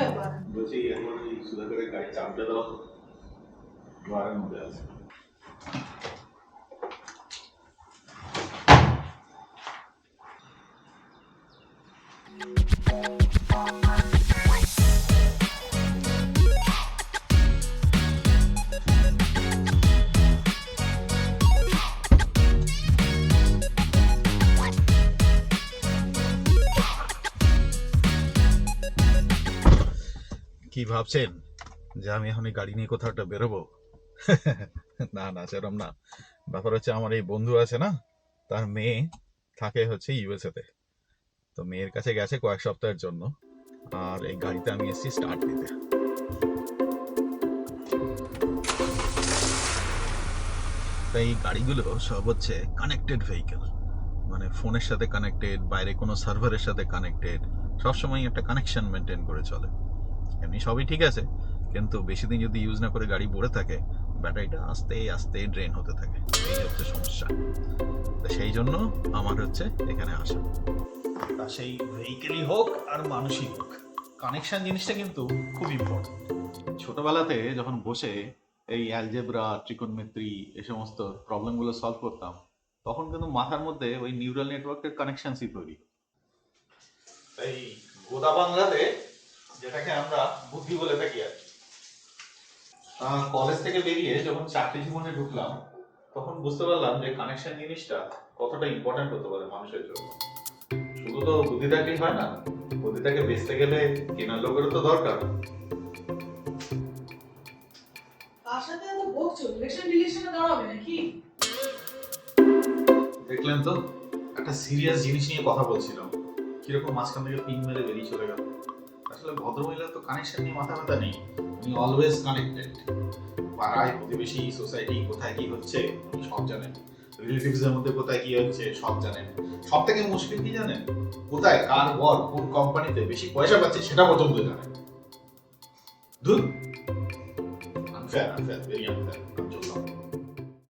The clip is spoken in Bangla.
ব্যাপার বলছি এখন এই সুধাকরের গায়ে চাপটা দাও ঘরের মধ্যে আছে Thank you. কি ভাবছেন? যে আমি এখন গাড়ি নিয়ে কোথাও একটা বেরোবো? না না সেরকম না। ব্যাপার হচ্ছে আমার এই বন্ধু আছে না, তার মেয়ে থাকে হচ্ছে ইউএসএ তে মেয়ের কাছে গেছে কয়েক সপ্তাহের জন্য, আর এই গাড়িতে আমি এসেছি স্টার্ট দিতে। এই গাড়িগুলো সব হচ্ছে কানেক্টেড ভেহিকেল মানে ফোনের সাথে কানেক্টেড বাইরে কোনো সার্ভারের সাথে কানেক্টেড সবসময় একটা কানেকশন মেনটেন করে চলে। এমনি সবই ঠিক আছে। কিন্তু বেশি দিন যদি ইউজ না করে গাড়ি পড়ে থাকে, ব্যাটারিটা আস্তে আস্তে ড্রেন হতে থাকে। এই হচ্ছে সমস্যা। সেই জন্য আমার হচ্ছে এখানে আসা। তা সেই ভেহিকেলই হোক আর মানুষই হোক কানেকশন জিনিসটা কিন্তু খুব ইম্পর্টেন্ট ছোটবেলাতে যখন বসে এই অ্যালজেব্রা ত্রিকোণমিত্রি এই সমস্ত প্রবলেমগুলো সলভ করতাম, তখন কিন্তু মাথার মধ্যে ওই নিউরাল নেটওয়ার্কের কানেকশনসই তৈরি। এই গোদা বাংলাতে যেটাকে আমরা বুদ্ধি বলে থাকি আর কলেজ থেকে বেরিয়ে যখন চাকরি জীবনে ঢুকলাম তখন বুঝতে পারলাম যে কানেকশন জিনিসটা কতটা ইম্পর্ট্যান্ট হতে পারে মানুষের জন্য। শুধু তো বুদ্ধি থাকলেই হয় না বুদ্ধিটাকে বেচতে গেলে কেনার লোকেরও তো দরকার। তার সাথে এত বকছো? ইলেকশন ডিলেকশনে দাঁড়াবে নাকি? দেখলেন তো একটা সিরিয়াস জিনিস নিয়ে কথা বলছিলাম। কীরকম মাঝখান থেকে পিন মেরে বেরিয়ে চলে গেল। আসলে ভদ্রমহিলার তো কানেকশন নিয়ে মাথা ব্যথা নেই। উনি অলওয়েজ কানেক্টেড পাড়ায়, প্রতিবেশী সোসাইটি কোথায় কি হচ্ছে, উনি সব জানেন। রিলেটিভস এর মধ্যে কোথায় কি হচ্ছে, সব জানেন। সব থেকে মুশকিল কি জানেন? কোথায়, কার, বর, কোন কোম্পানিতে বেশি পয়সা পাচ্ছে সেটা পর্যন্ত জানেন। ধুর। Unfair unfair very unfair